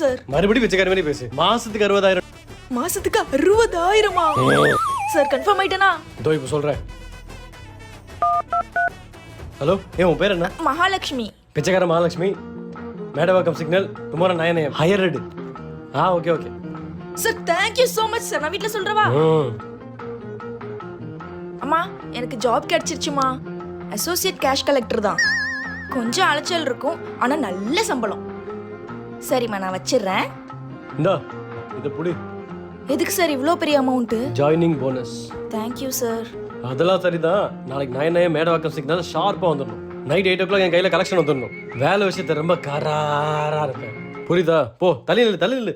Sir. மறுபடியும் பிச்சைக்கார மாதிரி பேசு. மாசத்துக்கு அறுபதாயிரம். மாசத்துக்கு அறுபதாயிரமா? Sir confirm ஆயிட்டனா? இதோ இப்போ சொல்றேன். ஹலோ ஏன் உன் பேர் என்ன? மகாலட்சுமி. பிச்சைக்கார Mahalakshmi. Medavakkam signal tomorrow nine AM hired. Ah okay okay. Sir thank you so much sir. நான் வீட்ல சொல்றவா? அம்மா எனக்கு ஜாப் கிடைச்சிருச்சுமா. அசோசியேட் கேஷ் கலெக்டர் தான். கொஞ்சம் அலைச்சல் இருக்கும் ஆனா நல்ல சம்பளம். சரிம்மா நான் வச்சிடுறேன் இந்தா இதை புடி. எதுக்கு சார் இவ்வளோ பெரிய amount joining bonus thank you sir அதெல்லாம் சரிதான். நாளைக்கு நைன் நைன் மேடவாக்கம் சிக்னல் ஷார்ப்பாக வந்துடணும் நைட் எயிட் ஓ கிளாக் என் கையில் கலெக்ஷன் வந்துடணும் வேலை விஷயத்த ரொம்ப கராரா இருப்பேன் புரியுதா? போ தள்ளி நில்லு தள்ளி நில்லு.